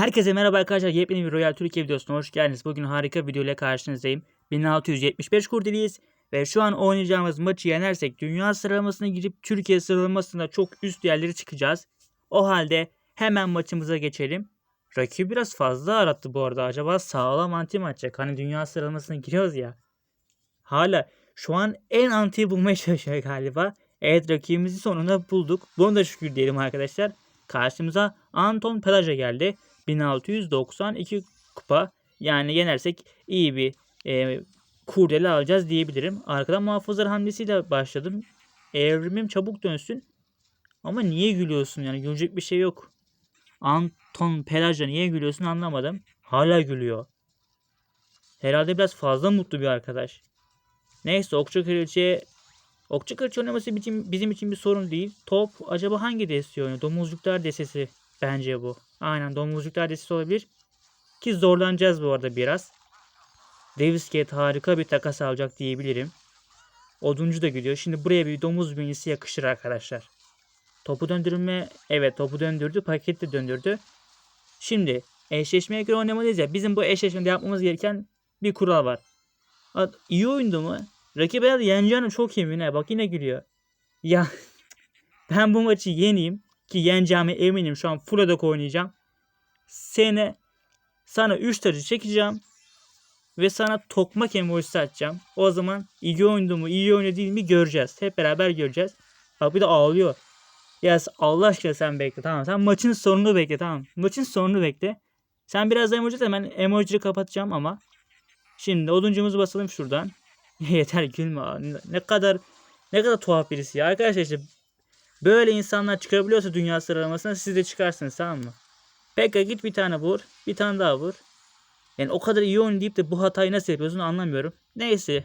Herkese merhaba arkadaşlar. Yepyeni bir Royal Türkiye videosuna hoş geldiniz. Bugün harika video ile karşınızdayım. 1675 kurdeliyiz ve şu an oynayacağımız maçı yenersek dünya sıralamasına girip Türkiye sıralamasında çok üst yerlere çıkacağız. O halde hemen maçımıza geçelim. Rakip biraz fazla arattı bu arada. Acaba sağlam anti mi atacak? Hani dünya sıralamasına giriyoruz ya. Hala şu an en antiyi bulmaya çalışıyor galiba. Evet rakibimizi sonunda bulduk. Bunu da şükür diyelim arkadaşlar. Karşımıza Anton Pelaja geldi. 1692 kupa. Yani yenersek iyi bir e, kurdele alacağız diyebilirim. Arkadan muhafızlar hamlesiyle başladım. Evrimim çabuk dönsün. Ama niye gülüyorsun yani gülecek bir şey yok. Anton Pelaja niye gülüyorsun anlamadım. Hala gülüyor. Herhalde biraz fazla mutlu bir arkadaş. Neyse Okçu Kraliçe Okçu Kraliçe oynaması bizim, bizim için bir sorun değil. Top acaba hangi destesi oynuyor? Domuzcuklar destesi bence bu. Aynen domuzcuklar destesi olabilir. Ki zorlanacağız bu arada biraz. Davis Gate harika bir takas alacak diyebilirim. Oduncu da gidiyor. Şimdi buraya bir domuz bünyesi yakışır arkadaşlar. Topu döndürme. Evet topu döndürdü. Paket de döndürdü. Şimdi eşleşmeye göre oynamalıyız ya. Bizim bu eşleşmede yapmamız gereken bir kural var. İyi oyundu mu? Herhalde yeneceğine çok emin. Bak yine gülüyor. Ya ben bu maçı yeneyim ki yeneceğime eminim. Şu an full adak oynayacağım. Seni sana 3 tacı çekeceğim ve sana tokmak emojisi atacağım. O zaman iyi oyundu mu, iyi oynadı değil mi göreceğiz. Hep beraber göreceğiz. Bak bir de ağlıyor. Ya Allah aşkına sen bekle tamam. Sen maçın sonunu bekle tamam. Maçın sonunu bekle. Sen biraz emoji at ben emojiyi kapatacağım ama. Şimdi oduncumuzu basalım şuradan. Yeter gülme. Ne kadar ne kadar tuhaf birisi ya. Arkadaşlar işte böyle insanlar çıkabiliyorsa dünya sıralamasına siz de çıkarsınız tamam mı? Pekka git bir tane vur. Bir tane daha vur. Yani o kadar iyi oyun de bu hatayı nasıl yapıyorsun anlamıyorum. Neyse.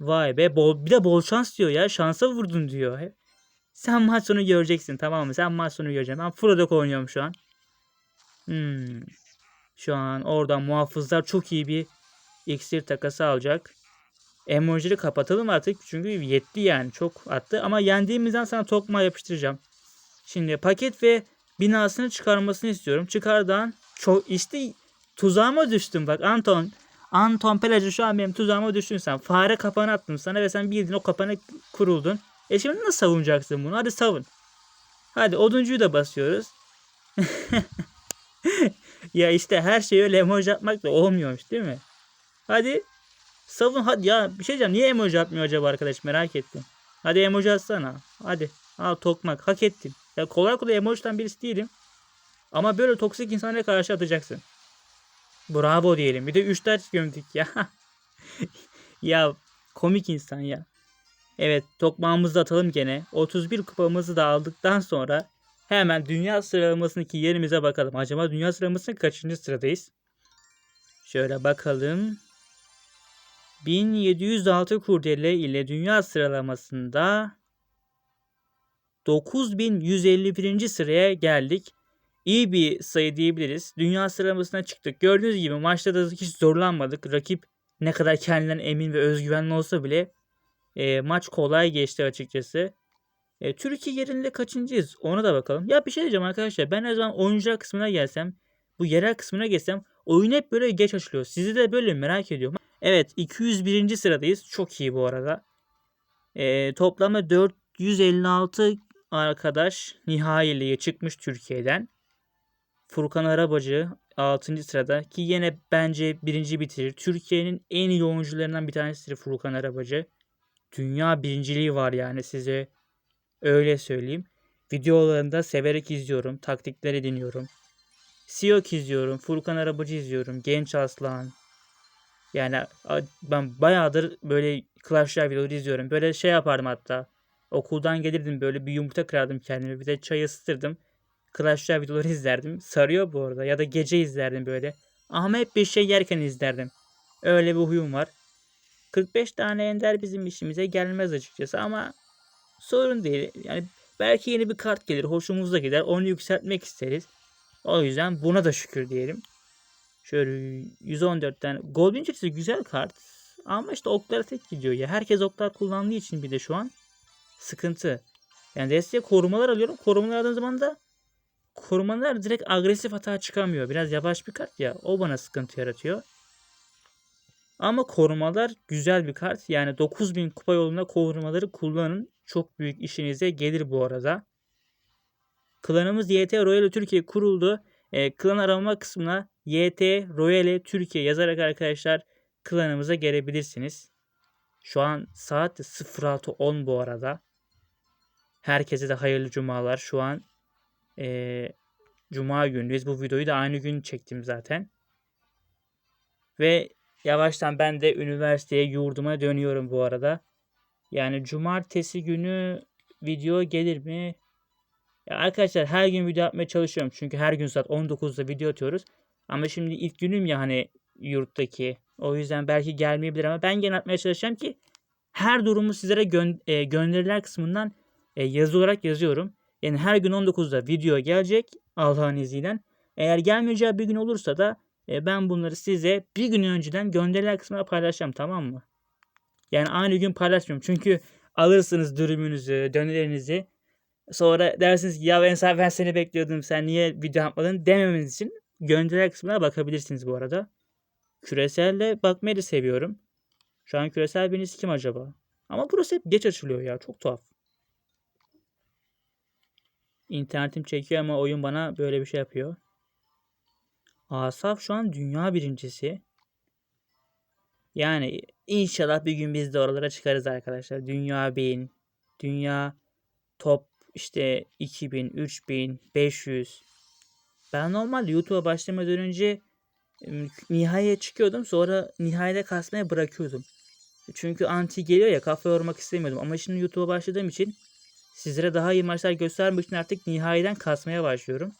Vay be bol, bir de bol şans diyor ya. Şansa vurdun diyor. Sen maç sonu göreceksin tamam mı? Sen maç sonu göreceksin. Ben Frodo oynuyorum şu an. Hmm. Şu an oradan muhafızlar çok iyi bir iksir takası alacak. Emojileri kapatalım artık çünkü yetti yani çok attı ama yendiğimizden sana tokma yapıştıracağım. Şimdi paket ve binasını çıkarmasını istiyorum. Çıkardan çok işte tuzağıma düştüm bak Anton. Anton Pelacı şu an benim tuzağıma düştün sen. Fare kapanı attım sana ve sen bildin o kapana kuruldun. E şimdi nasıl savunacaksın bunu? Hadi savun. Hadi oduncuyu da basıyoruz. ya işte her şey öyle emoji atmak da olmuyormuş değil mi? Hadi savun hadi ya bir şey diyeceğim. Niye emoji atmıyor acaba arkadaş merak ettim. Hadi emoji atsana. Hadi al tokmak hak ettin. Ya kolay kolay emojiden birisi değilim. Ama böyle toksik insanlara karşı atacaksın. Bravo diyelim. Bir de 3 ders gömdük ya. ya komik insan ya. Evet tokmağımızı da atalım gene. 31 kupamızı da aldıktan sonra hemen dünya sıralamasındaki yerimize bakalım. Acaba dünya sıralamasında kaçıncı sıradayız? Şöyle bakalım. 1706 kurdele ile dünya sıralamasında 9151. sıraya geldik. İyi bir sayı diyebiliriz. Dünya sıralamasına çıktık. Gördüğünüz gibi maçta da hiç zorlanmadık. Rakip ne kadar kendinden emin ve özgüvenli olsa bile e, maç kolay geçti açıkçası. E, Türkiye yerinde kaçıncıyız? Ona da bakalım. Ya bir şey diyeceğim arkadaşlar. Ben ne zaman oyuncular kısmına gelsem, bu yerel kısmına geçsem oyun hep böyle geç açılıyor. Sizi de böyle merak ediyorum. Evet 201. sıradayız. Çok iyi bu arada. E, toplamda 456 arkadaş nihai lige çıkmış Türkiye'den. Furkan Arabacı 6. sırada ki yine bence birinci bitirir. Türkiye'nin en iyi oyuncularından bir tanesidir Furkan Arabacı. Dünya birinciliği var yani size öyle söyleyeyim. Videolarını da severek izliyorum. Taktikleri dinliyorum. Siyok izliyorum. Furkan Arabacı izliyorum. Genç Aslan. Yani ben bayağıdır böyle Clash Royale videoları izliyorum. Böyle şey yapardım hatta. Okuldan gelirdim böyle bir yumurta kırardım kendime. Bir de çay ısıtırdım. Clash Royale videoları izlerdim. Sarıyor bu arada. Ya da gece izlerdim böyle. Ama hep bir şey yerken izlerdim. Öyle bir huyum var. 45 tane ender bizim işimize gelmez açıkçası ama sorun değil. Yani belki yeni bir kart gelir. Hoşumuza gider. Onu yükseltmek isteriz. O yüzden buna da şükür diyelim. Şöyle 114 tane. Golden Chicks'i güzel kart. Ama işte oklara tek gidiyor ya. Herkes oklar kullandığı için bir de şu an sıkıntı. Yani desteğe korumalar alıyorum. Korumalar aldığım zaman da korumalar direkt agresif hata çıkamıyor. Biraz yavaş bir kart ya. O bana sıkıntı yaratıyor. Ama korumalar güzel bir kart. Yani 9000 kupa yolunda korumaları kullanın. Çok büyük işinize gelir bu arada. Klanımız YT Royal Türkiye kuruldu. E, klan arama kısmına YT Royal Türkiye yazarak arkadaşlar klanımıza gelebilirsiniz. Şu an saat 06.10 bu arada. Herkese de hayırlı cumalar. Şu an e, cuma günüyüz. Bu videoyu da aynı gün çektim zaten. Ve yavaştan ben de üniversiteye yurduma dönüyorum bu arada. Yani cumartesi günü video gelir mi? Ya arkadaşlar her gün video yapmaya çalışıyorum. Çünkü her gün saat 19'da video atıyoruz. Ama şimdi ilk günüm ya hani yurttaki. O yüzden belki gelmeyebilir ama ben gene atmaya çalışacağım ki her durumu sizlere gö- e, gönderiler kısmından e, yazı olarak yazıyorum. Yani her gün 19'da video gelecek Allah'ın izniyle. Eğer gelmeyeceği bir gün olursa da e, ben bunları size bir gün önceden gönderiler kısmına paylaşacağım tamam mı? Yani aynı gün paylaşmıyorum. Çünkü alırsınız dürümünüzü, dönerinizi. Sonra dersiniz ki ya Ensar ben seni bekliyordum sen niye video yapmadın dememeniz için gönderiler kısmına bakabilirsiniz bu arada. Küreselle bakmayı da seviyorum. Şu an küresel biriniz kim acaba? Ama burası hep geç açılıyor ya. Çok tuhaf. İnternetim çekiyor ama oyun bana böyle bir şey yapıyor. Asaf şu an dünya birincisi. Yani inşallah bir gün biz de oralara çıkarız arkadaşlar. Dünya 1000, dünya top işte 2000, 3000, 500. Ben normalde YouTube'a başlamadan önce nihayeye çıkıyordum. Sonra nihayede kasmaya bırakıyordum. Çünkü anti geliyor ya kafa yormak istemiyordum. Ama şimdi YouTube'a başladığım için sizlere daha iyi maçlar göstermek için artık nihayeden kasmaya başlıyorum.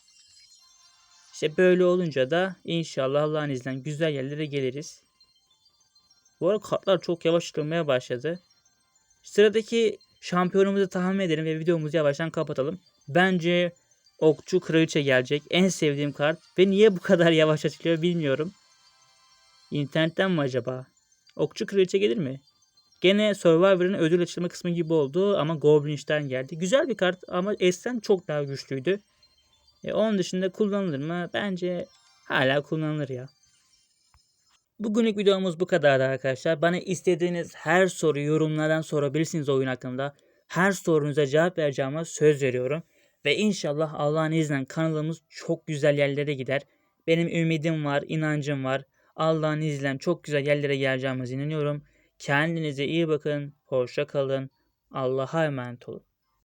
İşte böyle olunca da inşallah Allah'ın izniyle güzel yerlere geliriz. Bu arada kartlar çok yavaş çıkılmaya başladı. Sıradaki şampiyonumuzu tahmin edelim ve videomuzu yavaştan kapatalım. Bence Okçu Kraliçe gelecek. En sevdiğim kart. Ve niye bu kadar yavaş açılıyor bilmiyorum. İnternetten mi acaba? Okçu Kraliçe gelir mi? Gene Survivor'ın ödül açılma kısmı gibi oldu ama Goblin'den geldi. Güzel bir kart ama S'ten çok daha güçlüydü. E, onun dışında kullanılır mı? Bence hala kullanılır ya. Bugünlük videomuz bu kadardı arkadaşlar. Bana istediğiniz her soruyu yorumlardan sorabilirsiniz oyun hakkında. Her sorunuza cevap vereceğime söz veriyorum. Ve inşallah Allah'ın izniyle kanalımız çok güzel yerlere gider. Benim ümidim var, inancım var. Allah'ın izniyle çok güzel yerlere geleceğimize inanıyorum. Kendinize iyi bakın, hoşça kalın. Allah'a emanet olun.